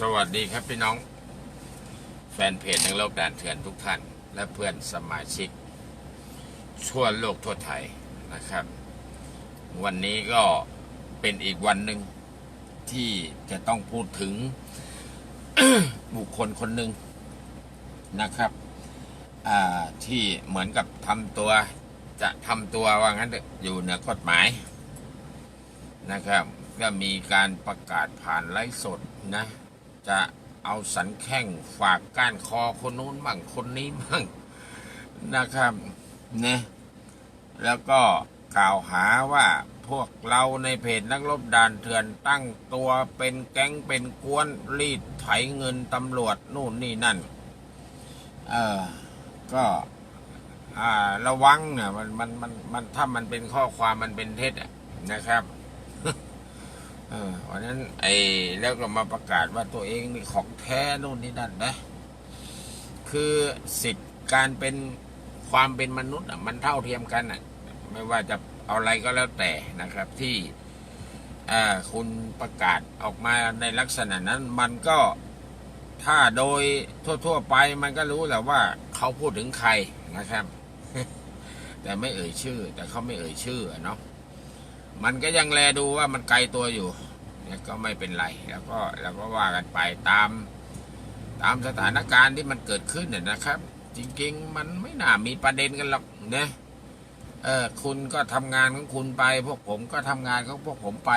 สวัสดีครับพี่น้อง แฟนเพจนักรบด่านเถื่อนทุกท่าน และเพื่อนสมาชิกทั่วโลกทั่วไทยนะครับ วันนี้ก็เป็นอีกวันหนึ่งที่จะต้องพูดถึงบุคคลคนหนึ่งนะครับที่เหมือนกับทำตัวจะทำตัวว่างั้นอะอยู่เหนือกฎหมายนะครับก็มีการประกาศผ่านไลฟ์สดนะ จะเอาสันแข้งฝากก้านคอคนนู้นบ้างคนนี้บ้างนะครับนะแล้วก็กล่าวหาว่าพวกเราในเพจนักรบด่านเถื่อนตั้งตัวเป็นแก๊งเป็นกวนรีดไถเงินตำรวจนู่นนี่นั่น เออก็อ่าระวังเนี่ยมันมันมันมันถ้ามันเป็นข้อความมันเป็นเท็จนะครับ เออวันนั้น ไอ้แล้วก็มาประกาศว่าตัวเองนี่ของแท้นู่นนี่นั่นนะคือสิทธิ์การเป็นความเป็นมนุษย์มันเท่าเทียมกันอะไม่ว่าจะเอาอะไรก็แล้วแต่นะครับที่คุณประกาศออกมาในลักษณะนั้น มันก็ถ้าโดยทั่ว ๆ ไปมันก็รู้แหละว่าเขาพูดถึงใครนะครับ แต่ไม่เอ่ยชื่อ แต่เขาไม่เอ่ยชื่อเนาะมันก็ยังแลดูว่ามันไกลตัวอยู่ ก็ไม่เป็นไร แล้วก็แล้วก็ว่ากันไปตาม ตามสถานการณ์ที่มันเกิดขึ้นเนี่ยนะครับ จริงๆ มันไม่น่ามีประเด็นกันหรอกนะเออคุณก็ทำงานของคุณไป พวกผมก็ทำงานของพวกผมไป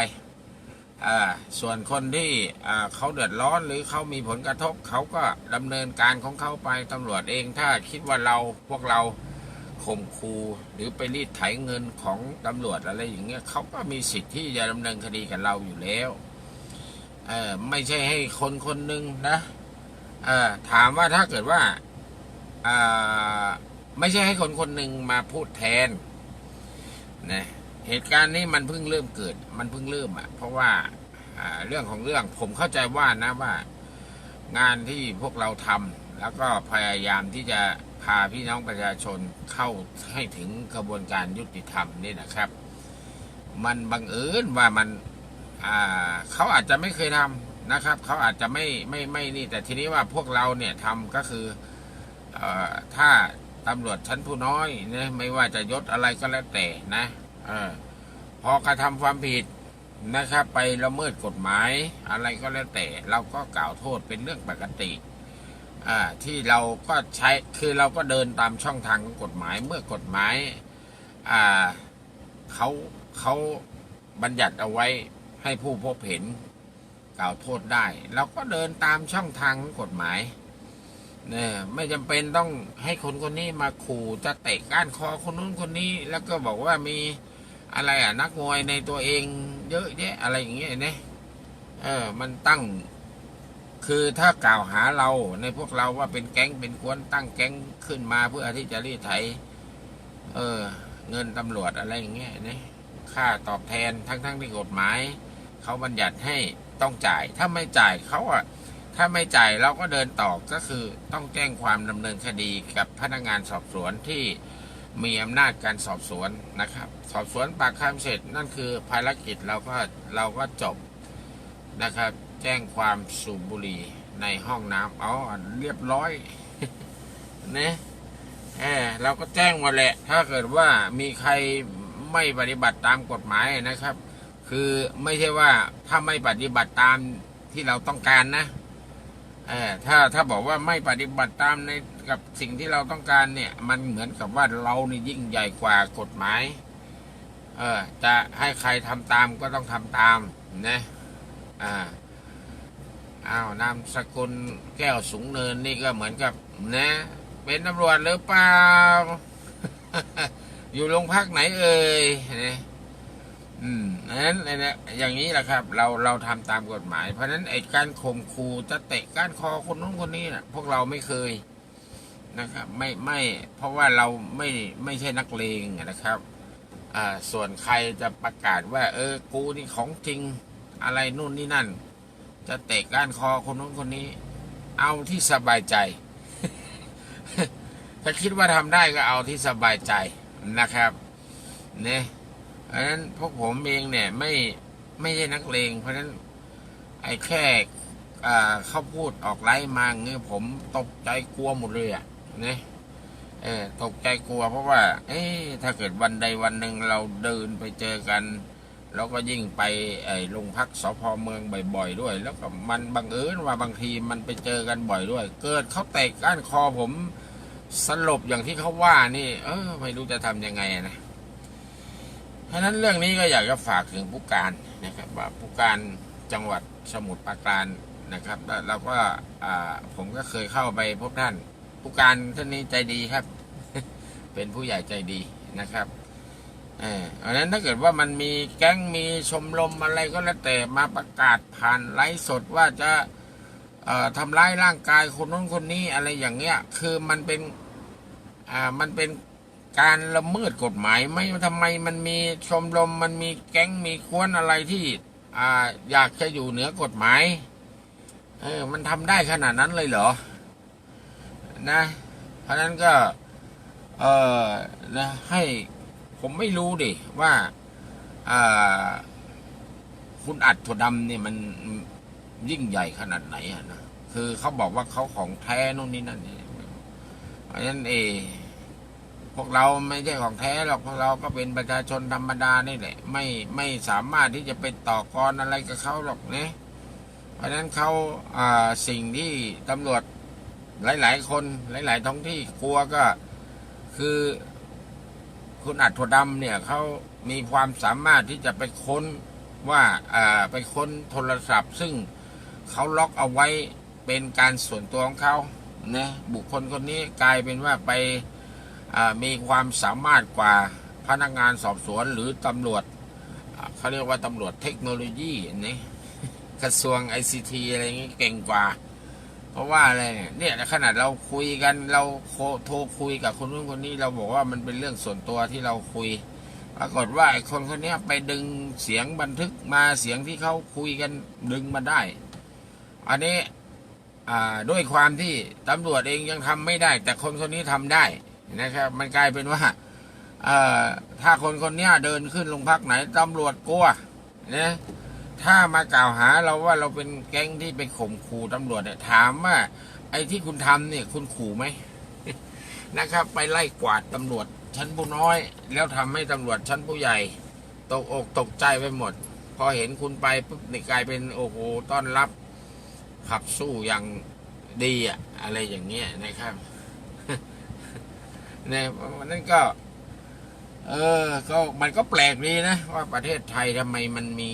อ่าส่วนคนที่อ่าเขาเดือดร้อนหรือเขามีผลกระทบเขาก็ดำเนินการของเขาไปตำรวจเองถ้าคิดว่าเราพวกเรา ข่มคูหรือไปรีดไถเงินของตำรวจอะไรอย่างเงี้ยเขาก็มีสิทธิ์ที่จะดำเนินคดีกับเราอยู่แล้วเออไม่ใช่ให้คนคนหนึ่งนะเออถามว่าถ้าเกิดว่าอ่าไม่ใช่ให้คนคนหนึ่งมาพูดแทนนะเหตุการณ์นี้มันเพิ่งเริ่มเกิด มันเพิ่งเริ่มอะ เพราะว่าเรื่องของเรื่องผมเข้าใจว่านะว่า งานที่พวกเราทำแล้วก็พยายามที่จะ พาพี่น้องประชาชนเข้าให้ถึงกระบวนการยุติธรรมนี่นะครับ มันบังเอิญว่ามันเขาอาจจะไม่เคยทำนะครับ เขาอาจจะไม่ไม่ไม่นี่ แต่ทีนี้ว่าพวกเราเนี่ยทำก็คืออถ้าตำรวจชั้นผู้น้อยนะไม่ว่าจะยศอะไรก็แล้วแต่นะอพอกระทำความผิดนะครับ ไปละเมิดกฎหมายอะไรก็แล้วแต่ เราก็กล่าวโทษเป็นเรื่องปกติ ที่เราก็ใช้คือเราก็เดินตามช่องทางของกฎหมายเมื่อกฎหมายาเขาเขาบัญญัติเอาไว้ให้ผู้พบเห็นกล่าวโทษได้เราก็เดินตามช่องทางของกฎหมายเนี่ยไม่จำเป็นต้องให้คนคนนี้มาขู่จะเตะก้านคอคนนู้นคนนี้ แล้วก็บอกว่ามีอะไรอะนักมวยในตัวเอง เยอะแยะอะไรอย่างเงี้ยเนี่ยเออมันตั้ง คือถ้ากล่าวหาเราในพวกเราว่าเป็นแก๊งเป็นกวนตั้งแก๊งขึ้นมาเพื่อที่จะรีดไถเออ เงินตำรวจอะไรอย่างเงี้ยเนี่ยค่าตอบแทนทั้งทั้งที่กฎหมายเขาบัญญัติให้ต้องจ่าย ถ้าไม่จ่ายเขาอะถ้าไม่จ่ายเราก็เดินต่อก็คือต้องแจ้งความดำเนินคดีกับพนักงานสอบสวนที่มีอำนาจการสอบสวนนะครับ สอบสวนปากคำเสร็จนั่นคือภารกิจเราก็เราก็จบนะครับ จ้งความสูบบุหรี่ในห้องน้ำเอาเรียบร้อยนะเออเราก็แจ้งมาแหละ ถ้าเกิดว่ามีใครไม่ปฏิบัติตามกฎหมายนะครับ คือไม่ใช่ว่าถ้าไม่ปฏิบัติตามที่เราต้องการนะเออถ้าถ้าบอกว่าไม่ปฏิบัติตามในกับสิ่งที่เราต้องการเนี่ย มันเหมือนกับว่าเรานี่ยิ่งใหญ่กว่ากฎหมาย เออจะให้ใครทำตามก็ต้องทำตามนะอ่า อ้าวนามสกุลแก้วสูงเนินนี่ก็เหมือนกับนะ เป็นตำรวจหรือเปล่า อยู่โรงพักไหนเอ่ยนะอืมนั้นไอ้เนี่ยอย่างนี้แหละครับ เราเราทำตามกฎหมาย เพราะฉะนั้นไอ้การข่มขู่จะเตะก้านคอคนนู้นคนนี้นะพวกเราไม่เคยนะครับไม่ไม่เพราะว่าเราไม่ไม่ใช่นักเลงนะครับอ่าส่วนใครจะประกาศว่า เออกูนี่ของจริงอะไรนู่นนี่นั่น จะเตะก้านคอคนนู้นคนนี้ เอาที่สบายใจ ถ้าคิดว่าทำได้ก็เอาที่สบายใจนะครับเนี่ยเพราะฉะนั้นพวกผมเองเนี่ยไม่ไม่ใช่นักเลง เพราะฉะนั้นไอ้แค่เขาพูดออกไลฟ์มาเงี้ยผมตกใจกลัวหมดเลยอะเนี่ยตกใจกลัวเพราะว่า เอ๊ถ้าเกิดวันใดวันหนึ่งเราเดินไปเจอกัน แล้วก็ยิ่งไปไอ้โรงพักสพเมืองบ่อย ๆ ด้วย แล้วก็มันบังเอิญว่าบางทีมันไปเจอกันบ่อยด้วย เกิดเขาเตะก้านคอผมสลบอย่างที่เขาว่านี่ เออไม่รู้จะทำยังไงนะเพราะฉะนั้นเรื่องนี้ก็อยากจะฝากถึงผู้การนะครับ ว่าผู้การจังหวัดสมุทรปราการนะครับ แล้วเราก็อ่าผมก็เคยเข้าไปพบท่าน ผู้การท่านนี้ใจดีครับ เป็นผู้ใหญ่ใจดีนะครับ เออเพราะฉะนั้นถ้าเกิดว่ามันมีแก๊งมีชมรมอะไรก็แล้วแต่มาประกาศผ่านไลฟ์สดว่าจะเอ่อทำร้ายร่างกายคนนู้นคนนี้อะไรอย่างเงี้ย คือมันเป็นอ่ามันเป็นการละเมิดกฎหมายไหม่ทำไมมันมีชมรมมันมีแก๊งมีควนอะไรที่อ่าอยากจะอยู่เหนือกฎหมายเออมันทำได้ขนาดนั้นเลยเหรอ นะ เพราะฉะนั้นก็ เออนะให้ ผมไม่รู้ดิว่าคุณอัดถั่วดำเนี่ยมันยิ่งใหญ่ขนาดไหนอะนะคือเขาบอกว่าเขาของแท้นู่นนี่นั่นเนี่ยเพราะฉะนั้นเอพวกเราไม่ใช่ของแท้หรอกพวกเราก็เป็นประชาชนธรรมดานี่แหละ ไม่ไม่สามารถที่จะไปต่อกรอะไรกับเขาหรอกนะเพราะฉะนั้นเขาอ่าสิ่งที่ตำรวจหลาย ๆ คนหลาย ๆ ท้องที่กลัวก็คือ คุณอัดถั่วดำเนี่ยเขามีความสามารถที่จะไปค้นว่าไปค้นโทรศัพท์ ซึ่งเขาล็อกเอาไว้เป็นการส่วนตัวของเขานะบุคคลคนนี้กลายเป็นว่าไปมีความสามารถกว่าพนักงานสอบสวนหรือตำรวจเขาเรียกว่าตำรวจเทคโนโลยีนี่กระทรวงไอซีทีอะไรอย่างงี้เก่งกว่า เพราะว่าอะไรเนี่ยเนี่ยขนาดเราคุยกันเราโโทรคุยกับคนนู้นคนนี้เราบอกว่ามันเป็นเรื่องส่วนตัวที่เราคุยปรากฏว่าไอ้คนคนนี้ไปดึงเสียงบันทึกมาเสียงที่เขาคุยกันดึงมาได้ อันนี้ด้วยความที่ตำรวจเองยังทำไม่ได้ แต่คนคนนี้ทำได้นะครับ มันกลายเป็นว่าถ้าคนคนนี้เดินขึ้นโรงพักไหนตำรวจกลัวนะ ถ้ามากล่าวหาเราว่าเราเป็นแก๊งที่ไปข่มขู่ตำรวจเนี่ยถามว่า ไอ้ที่คุณทำเนี่ย คุณขู่ไหมนะครับ ไปไล่กวาดตำรวจชั้นผู้น้อย แล้วทำให้ตำรวจชั้นผู้ใหญ่ตกอกตกใจไปหมด พอเห็นคุณไปปุ๊บนี่กลายเป็นโอ้โหต้อนรับ ขับสู้อย่างดีอะอะไรอย่างเงี้ยนะครับเนี่ยวันนั้นก็ เออ ก็มันก็แปลกดีนะ ว่าประเทศไทยทำไมมันมี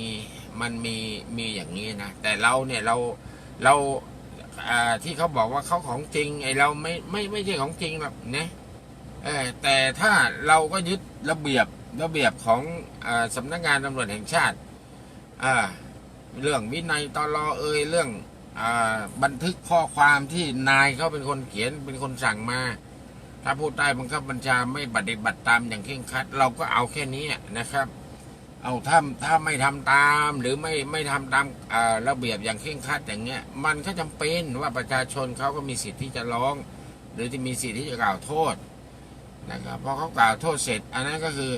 มันมีมีอย่างนี้นะ แต่เราเนี่ยเราเราที่เขาบอกว่าเขาของจริง ไอเราไม่ไม่ไม่ใช่ของจริงหรอกนะแต่ถ้าเราก็ยึดระเบียบระเบียบของอสำนักงานตำรวจแห่งชาติเรื่องวินัยตลอเอยเรื่องอบันทึกข้อความที่นายเขาเป็นคนเขียนเป็นคนสั่งมา ถ้าผู้ใต้บังคับบัญชาไม่ปฏิบัติตามอย่างเคร่งครัด เราก็เอาแค่นี้นะครับ เอาถ้าถ้าไม่ทำตามหรือไม่ไม่ทำตามระเบียบอย่างเคร่งครัดอย่างเงี้ย มันก็จำเป็นว่าประชาชนเขาก็มีสิทธิ์ที่จะร้อง หรือที่มีสิทธิ์ที่จะกล่าวโทษนะครับพอเขากล่าวโทษเสร็จ อันนั้นก็คือ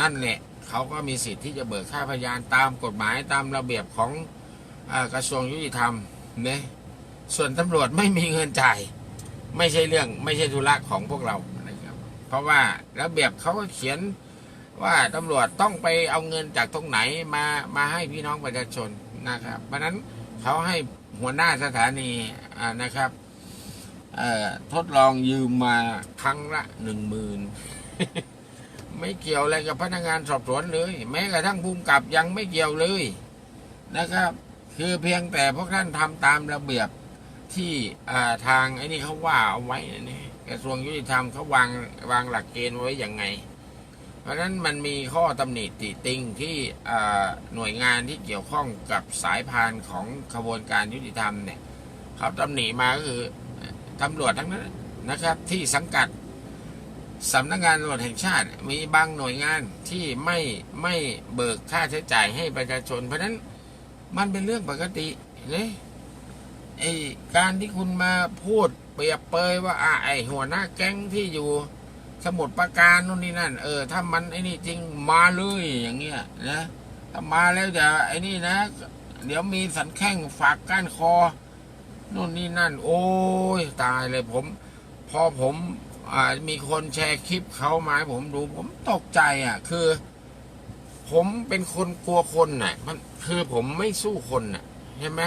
นั่นแหละเขาก็มีสิทธิ์ที่จะเบิกค่าพยานตามกฎหมายตามระเบียบของอกระทรวงยุติธรรมเนี่ยส่วนตำรวจไม่มีเงินจ่าย ไม่ใช่เรื่องไม่ใช่ธุระของพวกเรานะครับเพราะว่าระเบียบเขาก็เขียน ว่าตำรวจต้องไปเอาเงินจากตรงไหนมามาให้พี่น้องประชาชนนะครับ เพราะนั้นเขาให้หัวหน้าสถานีนะครับทดลองยืมมาครั้งละหนึ่งหมื่นไม่เกี่ยวอะไรกับพนักงานสอบสวนเลย แม้กระทั่งภูมิกับยังไม่เกี่ยวเลยนะครับ คือเพียงแต่พวกท่านทำตามระเบียบที่ทางไอ้นี่เขาว่าเอาไว้นะกระทรวงยุติธรรมเขาวางวางหลักเกณฑ์ไว้อย่างไง เพราะฉะนั้นมันมีข้อตำหนิติติงที่หน่วยงานที่เกี่ยวข้องกับสายพานของขบวนการยุติธรรมเนี่ยเขาตำหนิมาก็คือตำรวจทั้งนั้นนะครับที่สังกัดสำนักงานตำรวจแห่งชาติ มีบางหน่วยงานที่ไม่ไม่เบิกค่าใช้จ่ายให้ประชาชน เพราะฉะนั้นมันเป็นเรื่องปกติเลยไอการที่คุณมาพูดเปรียบเปยว่าอะไอหัวหน้าแก๊งที่อยู่ สมุดประการนู่นนี่นั่น เออ ถ้ามันไอ้นี่จริงมาเลยอย่างเงี้ยนะถ้ามาแล้วจะไอ้นี่นะ เดี๋ยวมีสันแข้งฝากก้านคอนู่นนี่นั่น โอ้ยตายเลยผม พอผมอ่ามีคนแชร์คลิปเขามาให้ผมดู ผมตกใจอะ คือ ผมเป็นคนกลัวคนน่ะ มันคือผมไม่สู้คนน่ะใช่ไหม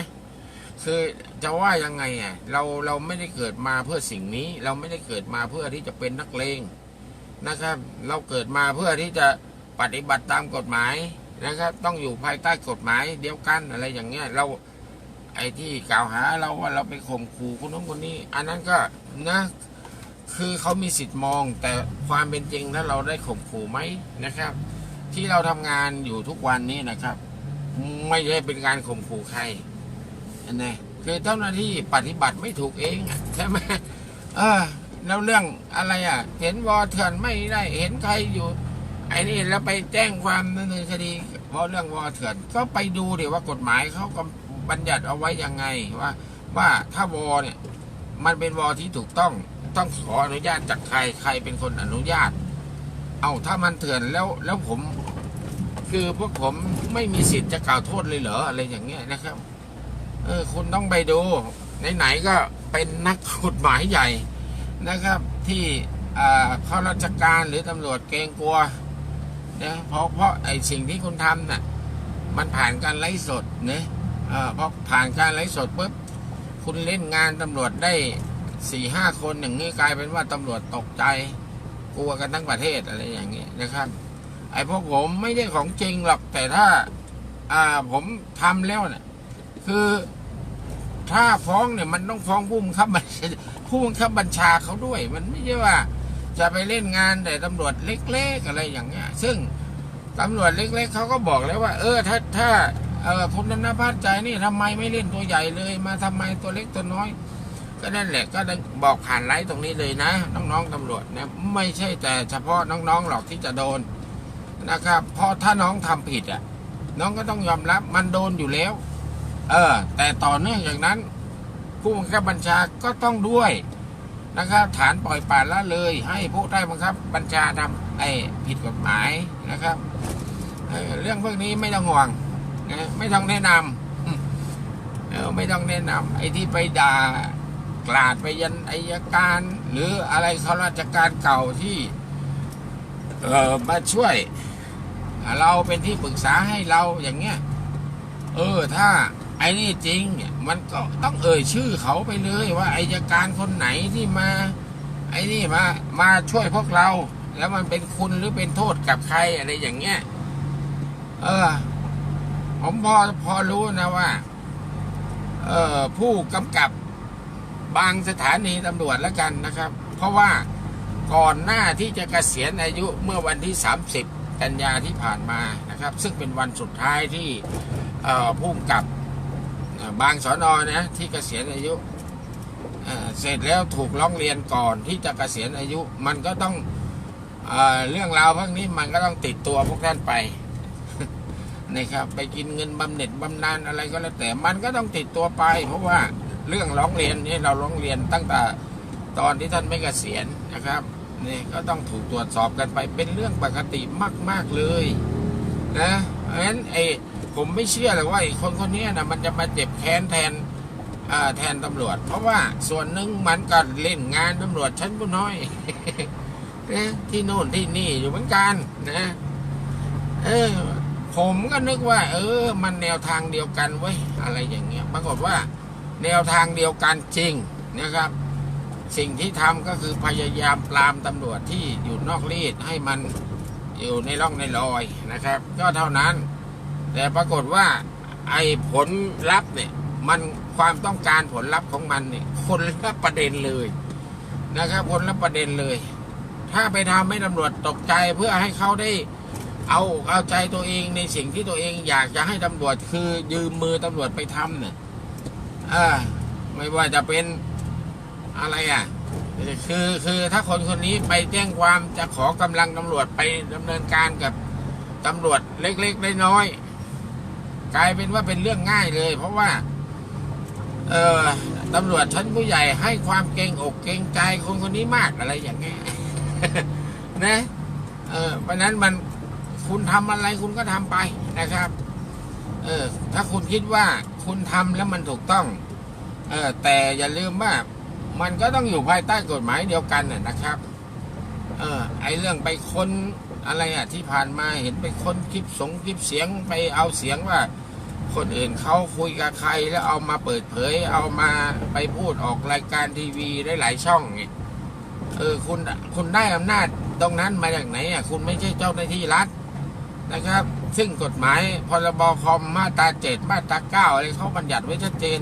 คือจะว่ายังไงอะเราเราไม่ได้เกิดมาเพื่อสิ่งนี้ เราไม่ได้เกิดมาเพื่อที่จะเป็นนักเลง นะครับ เราเกิดมาเพื่อที่จะปฏิบัติตามกฎหมายนะครับ ต้องอยู่ภายใต้กฎหมายเดียวกันอะไรอย่างเงี้ยเราไอ้ที่กล่าวหาเราว่าเราไปข่มขู่คนนู้นคนนี้ อันนั้นก็นะคือเขามีสิทธิ์มองแต่ความเป็นจริงแล้วเราได้ข่มขู่ไหมนะครับ ที่เราทำงานอยู่ทุกวันนี้นะครับ ไม่ได้เป็นการข่มขู่ใครอันนี้คือเจ้าหน้าที่ปฏิบัติไม่ถูกเองใช่ไหมเออ แล้วเรื่องอะไรอะ เห็นวอเถื่อนไม่ได้ เห็นใครอยู่ ไอ้นี่แล้วไปแจ้งความดำเนินคดีเพราะเรื่องวอเถื่อนก็ไปดูเดี๋ยวว่ากฎหมายเขาก็บัญญัติเอาไว้ยังไงว่า ว่าถ้าวอเนี่ย มันเป็นวอที่ถูกต้องต้องขออนุญาตจากใครใครเป็นคนอนุญาต เอาถ้ามันเถื่อนแล้วแล้วผม คือพวกผมไม่มีสิทธิ์จะกล่าวโทษเลยเหรออะไรอย่างเงี้ยนะครับ เออคุณต้องไปดูไหนๆก็เป็นนักกฎหมายใหญ่ นะครับที่ข้าราชการหรือตำรวจเกรงกลัวนะเพราะเพราะไอ้สิ่งที่คุณทำน่ะมันผ่านการไลฟ์สดนะเอ่าพอผ่านการไลฟ์สดปุ๊บคุณเล่นงานตำรวจได้สี่ห้าคนอย่างนี้กลายเป็นว่าตำรวจตกใจกลัวกันทั้งประเทศอะไรอย่างเงี้ยนะครับไอ้พวกผมไม่ได้ของจริงหรอกแต่ถ้าอ่าผมทำแล้วเนี่ยคือถ้าฟ้องเนี่ยมันต้องฟ้องผู้บังคับบัญชา ผู้บังคับบัญชาเขาด้วย มันไม่ใช่ว่าจะไปเล่นงานแต่ตำรวจเล็ก ๆ อะไรอย่างเงี้ย ซึ่งตำรวจเล็ก ๆเขาก็บอกแล้วว่า เออ ถ้าถ้าเออคุณธนพัฒน์ใจนี่ทำไมไม่เล่นตัวใหญ่เลย มาทำไมตัวเล็กตัวน้อย ก็นั่นแหละก็บอกผ่านไลฟ์ตรงนี้เลยนะ น้องๆตำรวจนะไม่ใช่แต่เฉพาะน้องๆหรอกที่จะโดนนะครับเพราะถ้าน้องทำผิดอะ น้องก็ต้องยอมรับมันโดนอยู่แล้ว เออ แต่ต่อเนื่องอย่างนั้น ผู้บังคับบัญชาก็ต้องด้วยนะครับฐานปล่อยปละละเลย ให้ผู้ใต้บังคับบัญชาทำไอ้ผิดกฎหมายนะครับเเรื่องพวกนี้ไม่ต้องห่วงนะไม่ต้องแนะนำเออไม่ต้องแนะนำไอ้ที่ไปด่ากลาดไปยันอายการ หรืออะไรข้าราชการเก่าที่เออมาช่วย เราเป็นที่ปรึกษาให้เราอย่างเงี้ย เออถ้า ไอ้นี่จริงเนี่ยมันก็ต้องเอ่ยชื่อเขาไปเลยว่าอายการคนไหนที่มา ไอ้นี่มามาช่วยพวกเรา แล้วมันเป็นคุณหรือเป็นโทษกับใครอะไรอย่างเงี้ยเออ ผมพอพอรู้นะว่า เออผู้กำกับบางสถานีตำรวจแล้วกันนะครับ เพราะว่าก่อนหน้าที่จะเกษียณอายุเมื่อวันที่ 30 กันยาที่ผ่านมานะครับ ซึ่งเป็นวันสุดท้ายที่ผู้กำกับ บางสอนอนะที่เกษียณอายุเสร็จแล้วถูกร้องเรียนก่อนที่จะเกษียณอายุมันก็ต้องเอเรื่องราวพวกนี้มันก็ต้องติดตัวพวกท่านไปนะครับไปกินเงินบำเหน็จบำนาญอะไรก็แล้วแต่มันก็ต้องติดตัวไป เพราะว่าเรื่องร้องเรียนนี่เราร้องเรียนตั้งแต่ตอนที่ท่านไม่เกษียณนะครับนี่ก็ต้องถูกตรวจสอบกันไปเป็นเรื่องปกติมาก ๆเลยนะเพราะฉะนั้นไอ้ ผมไม่เชื่อเลยว่าไอ้คนคนนี้นะมันจะมาเจ็บแค้นแทนแทนตำรวจ เพราะว่าส่วนหนึ่งมันก็เล่นงานตำรวจชั้นผู้น้อยนะที่โน่นที่นี่อยู่เหมือนกันนะเออผมก็นึกว่า เออ มันแนวทางเดียวกันเว้อะไรอย่างเงี้ยปรากฏว่า แนวทางเดียวกันจริงนะครับ สิ่งที่ทำก็คือพยายามปรามตำรวจที่อยู่นอกรีดให้มันอยู่ในร่องในรอยนะครับ ก็เท่านั้น แต่ปรากฏว่าไอ้ผลลัพธ์เนี่ย มันความต้องการผลลัพธ์ของมันเนี่ยคนละประเด็นเลยนะครับคนละประเด็นเลย ถ้าไปทำให้ตำรวจตกใจเพื่อให้เขาได้เอาเอาใจตัวเองในสิ่งที่ตัวเองอยากจะให้ตำรวจคือยืมมือตำรวจไปทำเนี่ยอ่าไม่ว่าจะเป็นอะไรอะคือคือถ้าคนคนนี้ไปแจ้งความจะขอกำลังตำรวจไปดำเนินการกับตำรวจเล็กๆน้อยๆ กลายเป็นว่าเป็นเรื่องง่ายเลย เพราะว่า เออตำรวจชั้นผู้ใหญ่ให้ความเกรงอกเกรงใจคนคนนี้มากอะไรอย่างเงี้ยนะเออเพราะนั้นมันคุณทำอะไรคุณก็ทำไปนะครับ เออถ้าคุณคิดว่าคุณทำแล้วมันถูกต้อง เออแต่อย่าลืมว่ามันก็ต้องอยู่ภายใต้กฎหมายเดียวกันน่ะนะครับ เออไอเรื่องไปค้นอะไรอะที่ผ่านมาเห็นไปค้นคลิปสงคลิปเสียงไปเอาเสียงว่า คนอื่นเขาคุยกับใครแล้วเอามาเปิดเผย เอามาไปพูดออกรายการทีวีได้หลายช่องไงเออคุณคุณได้อำนาจตรงนั้นมาจากไหนอะคุณไม่ใช่เจ้าหน้าที่รัฐนะครับ ซึ่งกฎหมายพรบคอมมาตราเจ็ดมาตราเก้าอะไรเขาบัญญัติไว้ชัดเจน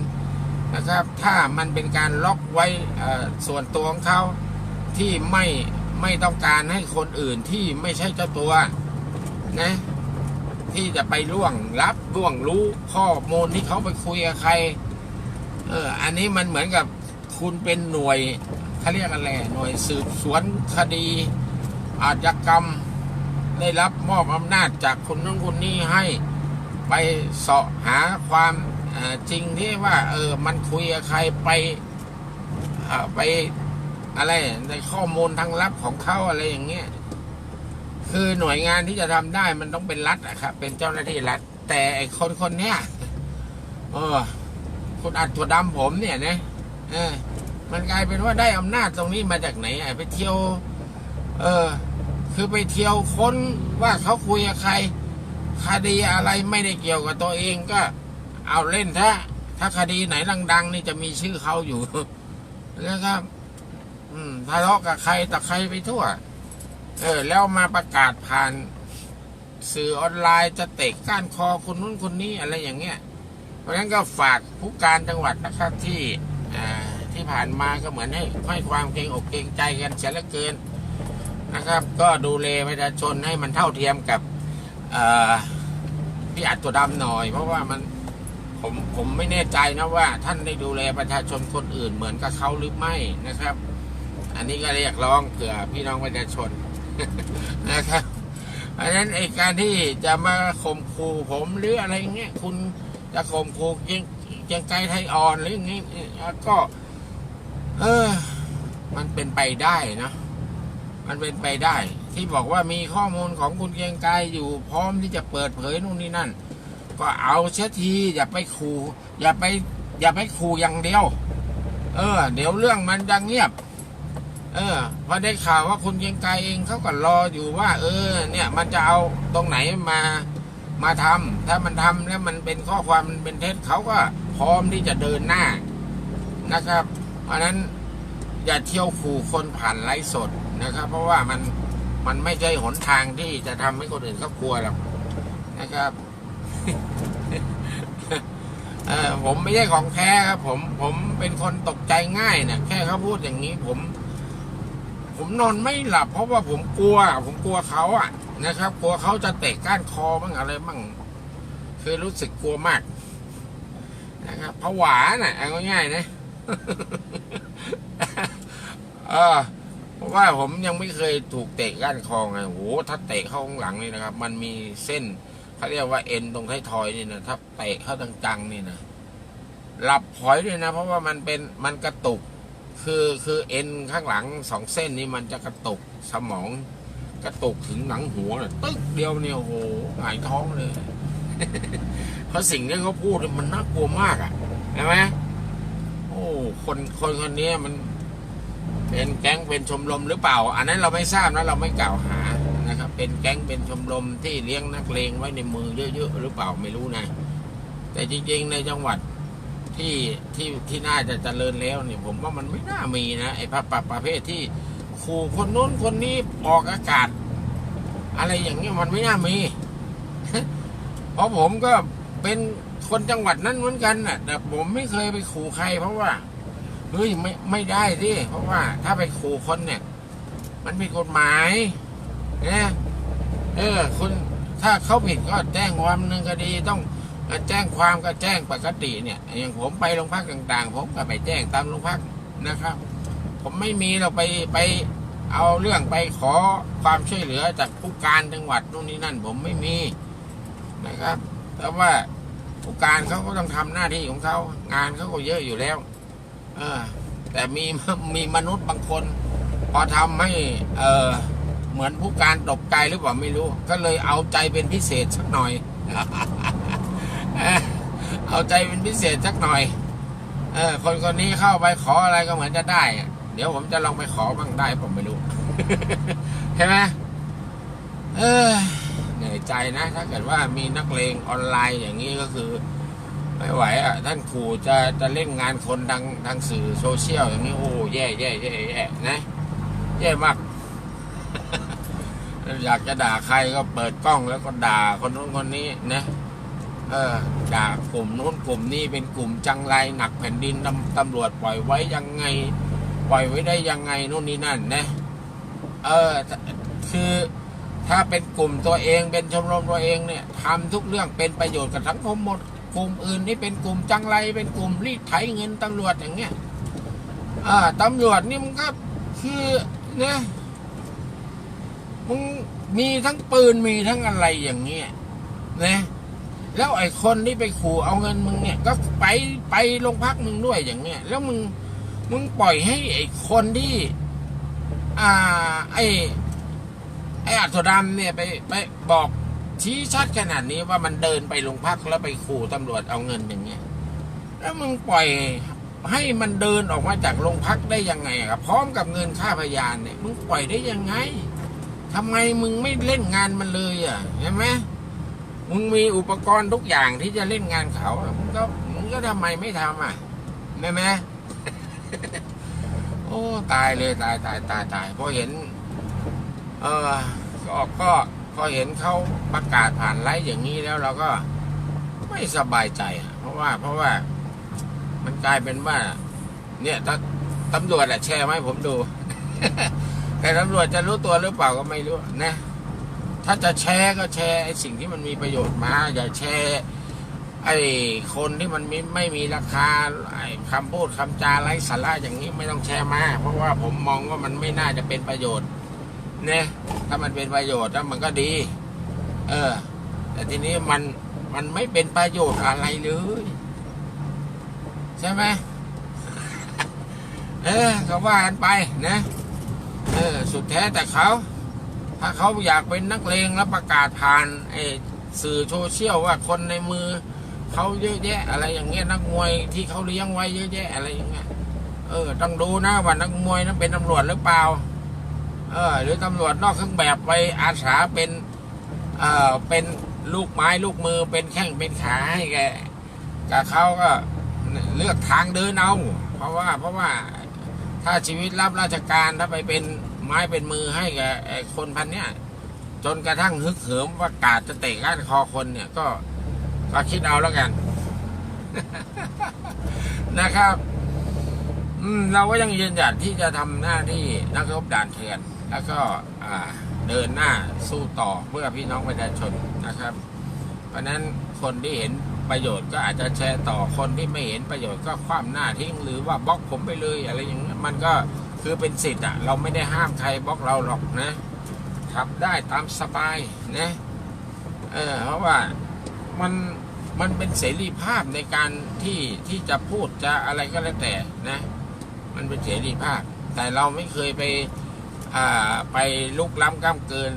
นะครับ ถ้ามันเป็นการล็อกไว้ส่วนตัวของเขาที่ไม่ไม่ต้องการให้คนอื่นที่ไม่ใช่เจ้าตัวนะ ที่จะไปล่วงรับล่วงรู้ข้อมูลที่เขาไปคุยกับใคร เออ อันนี้มันเหมือนกับคุณเป็นหน่วยเขาเรียกอะไรหน่วยสืบสวนคดี อาชญากรรม ได้รับมอบอำนาจจากคนนั้นคนนี้ให้ไปเสาะหาความจริงที่ว่า เออ มันคุยกับใครไปเอ่อไปอะไรในข้อมูลทางลับของเขาอะไรอย่างเงี้ย คือหน่วยงานที่จะทำได้มันต้องเป็นรัฐอะครับเป็นเจ้าหน้าที่รัฐ แต่ไอ้คนคนเนี้ยเออคุณอัดถั่วดำผมเนี่ยนะเออ มันกลายเป็นว่าได้อำนาจตรงนี้มาจากไหนอะไปเที่ยว เออ คือไปเที่ยวค้นว่าเขาคุยกับใครคดีอะไรไม่ได้เกี่ยวกับตัวเองก็ เอาเล่นถ้าถ้าคดีไหนดัง ๆ นี่จะมีชื่อเขาอยู่นะครับอืมทะเลาะกับใครแต่ใครไปทั่ว เออ แล้วมาประกาศผ่านสื่อออนไลน์จะเตะก้านคอคนนู้นคนนี้อะไรอย่างเงี้ย เพราะฉะนั้นก็ฝากผู้การจังหวัดนะครับที่อที่ผ่านมาก็เหมือนให้ให้ความเกรงอกเกรงใจกันเสียเหลือเกินนะครับ ก็ดูแลประชาชนให้มันเท่าเทียมกับพี่อัดตัวดำหน่อย เพราะว่ามันผมผมไม่แน่ใจนะว่า ท่านได้ดูแลประชาชนคนอื่นเหมือนกับเขาหรือไม่นะครับ อันนี้ก็เรียกร้องเผื่อพี่น้องประชาชน นะครับเพราะฉะนั้นไอ้การที่จะมาข่มขู่ผมหรืออะไรเงี้ยคุณจะข่มขู่เกียงเกียงไกรไทยอ่อนหรืออย่างงี้ก็ เออ มันเป็นไปได้นะมันเป็นไปได้ ที่บอกว่ามีข้อมูลของคุณเกียงไกรอยู่พร้อมที่จะเปิดเผยนู่นนี่นั่น ก็เอาเสียทีอย่าไปขู่อย่าไป อย่าไปขู่อย่างเดียว เออ เดี๋ยวเรื่องมันจะเงียบ เออพอได้ข่าวว่าคุณเกียงไกรเองเขาก็รออยู่ว่า เออ เนี่ย มันจะเอาตรงไหนมามาทำถ้ามันทำแล้วมันเป็นข้อความมันเป็นเท็จเขาก็พร้อมที่จะเดินหน้านะครับ เพราะฉะนั้นอย่าเที่ยวขู่คนผ่านไลฟ์สดนะครับ เพราะว่ามันมันไม่ใช่หนทางที่จะทำให้คนอื่นเขากลัวหรอกนะครับเออผมไม่ใช่ของแท้ครับ ผมผมเป็นคนตกใจง่ายเนี่ยแค่เขาพูดอย่างนี้ผม ผมนอนไม่หลับ เพราะว่าผมกลัว ผมกลัวเขาอะนะครับ กลัวเขาจะเตะก้านคอบ้างอะไรบ้างเคือรู้สึกกลัวมากนะครับผวาน่ะเอาง่ายๆนะเออเพราะว่าผมยังไม่เคยถูกเตะก้านคอไงโหถ้าเตะเข้าข้างหลังนี่นะครับ มันมีเส้นเขาเรียกว่าเอ็นตรงท้ายทอยนี่นะถ้าเตะเข้าจังๆนี่นะหลับพอยด้วยนะ เพราะว่ามันเป็นมันกระตุก คือคือเอ็นข้างหลังสองเส้นนี้มันจะกระตุกสมองกระตุกถึงหนังหัวตึ๊กเดียวเนี่ยโอ้โหหงายท้องเลย เพราะสิ่งที่เขาพูดมันน่ากลัวมากอะใช่ไหมโอ้คนคนคนนี้มันเป็นแก๊งเป็นชมรมหรือเปล่า อันนั้นเราไม่ทราบนะเราไม่กล่าวหานะครับ เป็นแก๊งเป็นชมรมที่เลี้ยงนักเลงไว้ในมือเยอะๆหรือเปล่าไม่รู้นะ แต่จริงๆในจังหวัด ที่ที่ที่น่าจะเจริญแล้วเนี่ยผมว่ามันไม่น่ามีนะไอ้พระปะประเภทที่ขู่คนนู้นคนนี้ออกอากาศ อะไรอย่างเงี้ยมันไม่น่ามี เพราะผมก็เป็นคนจังหวัดนั้นเหมือนกันน่ะ แต่ผมไม่เคยไปขู่ใคร เพราะว่าเฮ้ยไม่ไม่ได้ดิเพราะว่าถ้าไปขู่คนเนี่ย มันผิดกฎหมายนะเออคุณถ้าเขาผิดก็แจ้งความดำเนินคดีต้อง แจ้งความก็แจ้งปกติเนี่ย อย่างผมไปโรงพักต่างๆ ผมก็ไปแจ้งตามโรงพักนะครับ ผมไม่มีเราไปไปเอาเรื่องไปขอความช่วยเหลือจากผู้การจังหวัดนู่นนี่นั่น ผมไม่มีนะครับ แต่ว่าผู้การเขาก็ต้องทำหน้าที่ของเขางานเขาก็เยอะอยู่แล้ว เออ แต่มีมีมนุษย์บางคน พอทำให้ เออเหมือนผู้การตกใจหรือเปล่าไม่รู้ ก็เลยเอาใจเป็นพิเศษสักหน่อย เอาใจเป็นพิเศษสักหน่อย เออ คนคนนี้เข้าไปขออะไรก็เหมือนจะได้ เดี๋ยวผมจะลองไปขอบ้างได้ผมไม่รู้ใช่ไหมเออเหนื่อยใจนะ ถ้าเกิดว่ามีนักเลงออนไลน์อย่างนี้ก็คือ ไม่ไหวอะท่านขู่จะจะเล่นงานคนทางทางสื่อโซเชียลอย่างนี้โอ้แย่แย่แย่แย่นะแย่มากอยากจะด่าใครก็เปิดกล้องแล้วก็ด่าคนนู้นคนนี้นะ เออด่ากกลุ่มนู้นกลุ่มนี้เป็นกลุ่มจังไรหนักแผ่นดินตำตำรวจปล่อยไว้ยังไง ปล่อยไว้ได้ยังไงนู่นนี่นั่นนะเออคือถ้าเป็นกลุ่มตัวเองเป็นชมรมตัวเองเนี่ยทำทุกเรื่องเป็นประโยชน์กับสังคมหมดกลุ่มอื่นนี่เป็นกลุ่มจังไรเป็นกลุ่มรีดไถเงินตำรวจอย่างเงี้ยอ่าตำรวจนี่มันก็คือเนี่ยมึงมีทั้งปืนมีทั้งอะไรอย่างเงี้ยนะ แล้วไอ้คนที่ไปขู่เอาเงินมึงเนี่ย ก็ไปไปโรงพักมึงด้วยอย่างเงี้ยแล้วมึงมึงปล่อยให้ไอ้คนที่ อ่า ไอ้ไอ้อัศดำเนี่ยไปไปบอกชี้ชัดขนาดนี้ว่ามันเดินไปโรงพักแล้วไปขู่ตำรวจเอาเงินอย่างเงี้ย แล้วมึงปล่อยให้มันเดินออกมาจากโรงพักได้ยังไงครับพร้อมกับเงินค่าพยานเนี่ยมึงปล่อยได้ยังไงทำไมมึงไม่เล่นงานมันเลยอะเห็นไหม มึงมีอุปกรณ์ทุกอย่างที่จะเล่นงานเขามึงก็มึงก็ทำไมไม่ทำอะใช่ไหมโอ้ตายเลยตายตายตายตายพอเห็น เออก็ก็พอเห็นเขาประกาศผ่านไลฟ์อย่างนี้แล้วเราก็ไม่สบายใจเพราะว่า เพราะว่ามันกลายเป็นว่า เนี่ยถ้าตำรวจอะแชร์มาให้ผมดู แต่ตำรวจจะรู้ตัวหรือเปล่าก็ไม่รู้นะ ถ้าจะแชร์ก็แชร์ไอ้สิ่งที่มันมีประโยชน์มา อย่าแชร์ไอ้คนที่มันไม่ไม่มีราคาไอ้คำพูดคำจาไร้สาระอย่างนี้ไม่ต้องแชร์มา เพราะว่าผมมองว่ามันไม่น่าจะเป็นประโยชน์เนี่ยถ้ามันเป็นประโยชน์แล้วมันก็ดี เออ แต่ทีนี้มันมันไม่เป็นประโยชน์อะไรเลย ใช่ไหมเออก็ว่ากันไปนะ เออ สุดแท้แต่เขา ถ้าเขาอยากเป็นนักเลงแล้วประกาศผ่านไอ้สื่อโซเชียลว่าคนในมือเขาเยอะแยะ อะไรอย่างเงี้ยนักมวยที่เขาเลี้ยงไว้เยอะแยะอะไรอย่างเงี้ยเออต้องดูนะว่านักมวยนั้นเป็นตำรวจหรือเปล่า เออ หรือตำรวจนอกเครื่องแบบไปอาสาเป็นเอ่อเป็นลูกไม้ลูกมือเป็นแข้งเป็นขาให้แกกับเขาก็เลือกทางเดินเอาเพราะว่าเพราะว่าถ้าชีวิตรับราชการถ้าไปเป็น ไม้เป็นมือให้กับคนพันเนี้ยจนกระทั่งฮึกเหิมว่ากาดจะเตะก้านคอคนเนี่ยก็ก็คิดเอาแล้วกัน นะครับ อืม เราก็ยังยืนหยัดที่จะทำหน้าที่นักรบด่านเถื่อน แล้วก็อ่า เดินหน้าสู้ต่อเพื่อพี่น้องประชาชนนะครับ เพราะนั้นคนที่เห็นประโยชน์ก็อาจจะแชร์ต่อคนที่ไม่เห็นประโยชน์ก็คว่ำหน้าทิ้งหรือว่าบล็อกผมไปเลยอะไรอย่างเงี้มันก็ คือเป็นสิทธิ์อะเราไม่ได้ห้ามใครบล็อกเราหรอกนะทำได้ตามสบายนะเออเพราะว่ามันมันเป็นเสรีภาพในการที่ที่จะพูดจะอะไรก็แล้วแต่นะ มันเป็นเสรีภาพ แต่เราไม่เคยไปอ่าไปลุกล้ำก้ามเกิน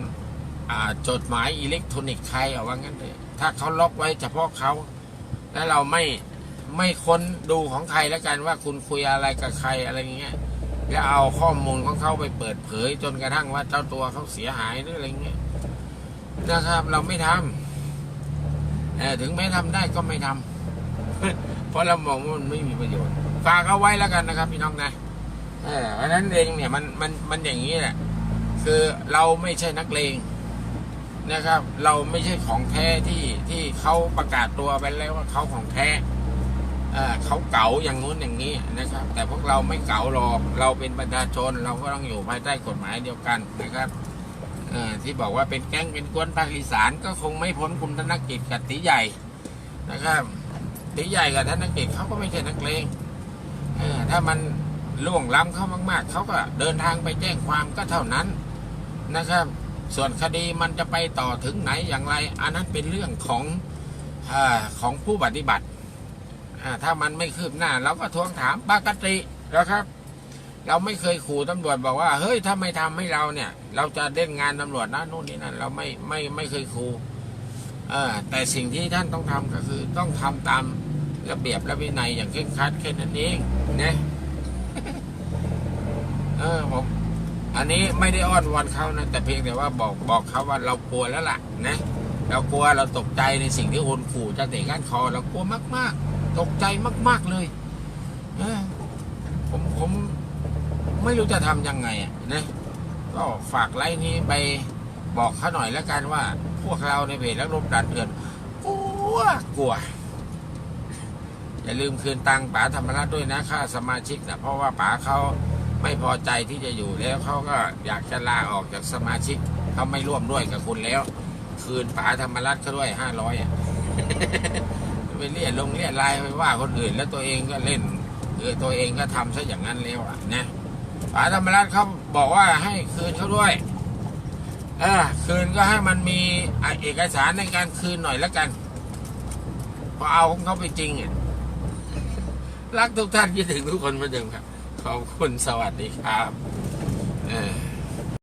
อ่าจดหมายอิเล็กทรอนิกส์ใครเอาว่างั้นเลยถ้าเขาล็อกไว้เฉพาะเขาแล้วเราไม่ไม่ค้นดูของใครแล้วกันว่าคุณคุยอะไรกับใครอะไรเงี้ย แล้วเอาข้อมูลของเขาไปเปิดเผย จนกระทั่งว่าเจ้าตัวเขาเสียหายหรืออะไรเงี้ยนะครับ เราไม่ทำเออถึงแม้ทำได้ก็ไม่ทำเพราะเรามองว่ามันไม่มีประโยชน์ฝากเอาไว้แล้วกันนะครับ พี่น้องนะเออเพราะนั้นเองเนี่ยมันมันมันอย่างนี้แหละคือเราไม่ใช่นักเลงนะครับ เราไม่ใช่ของแท้ที่ที่เขาประกาศตัวไปแล้วว่าเขาของแท้ เขาเก๋าอย่างนู้นอย่างนี้นะครับ แต่พวกเราไม่เก๋าหรอกเราเป็นประชาชนเราก็ต้องอยู่ภายใต้กฎหมายเดียวกันนะครับที่บอกว่าเป็นแก๊งเป็นกวนภาคอีสานก็คงไม่พ้นคุณธนกิจกับตีใหญ่นะครับตีใหญ่กับธนกิจเขาก็ไม่ใช่นักเลงเถ้ามันล่วงล้ำเขามาก ๆเขาก็เดินทางไปแจ้งความก็เท่านั้นนะครับ ส่วนคดีมันจะไปต่อถึงไหนอย่างไร อันนั้นเป็นเรื่องของอของผู้ปฏิบัติอ่า ถ้ามันไม่คืบหน้าเราก็ทวงถามปกตินะครับ เราไม่เคยขู่ตำรวจบอกว่า เฮ้ยถ้าไม่ทำให้เราเนี่ย เราจะเล่นงานตำรวจนะนู่นนี่นั่นเราไม่ไม่ไม่เคยขู่เออแต่สิ่งที่ท่านต้องทำก็คือต้องทำตามระเบียบและวินัยอย่างเคร่งครัดแค่นั้นเองนะเออผมอันนี้ไม่ได้อ้อนวอนเขานะแต่เพียงแต่ว่าบอกบอกเขาว่าเรากลัวแล้วล่ะนะเรากลัวเราตกใจในสิ่งที่คนขู่จะเตะก้านคอเรากลัวมาก ๆ ตกใจมาก ๆเลยเผมผมไม่รู้จะทำยังไงอะนะก็ฝากไลน์นี้ไปบอกเขาหน่อยแล้วกันว่า พวกเราในเพจและรบดันเถื่อนกลัวกลัวอย่าลืมคืนตังป๋าธรรมรัตด้วยนะค่าสมาชิกนะเพราะว่าป๋าเขาไม่พอใจที่จะอยู่แล้วเขาก็อยากจะลาออกจากสมาชิกเขาไม่ร่วมด้วยกับคุณแล้ว คืนป๋าธรรมรัตเขาด้วยห้าร้อยอะ ไปเรียลงเรียลายไปว่าคนอื่น แล้วตัวเองก็เล่นเออตัวเองก็ทำซะอย่างนั้นแล้วอะนะป๋าธรรมรัตน์เขาบอกว่าให้คืนเขาด้วยเออคืนก็ให้มันมีเอกสารในการคืนหน่อยแล้วกันพอเอาของเขาไปจริงอะรักทุกท่านคิดถึงทุกคนเหมือนเดิมครับ ขอบคุณสวัสดีครับ เออ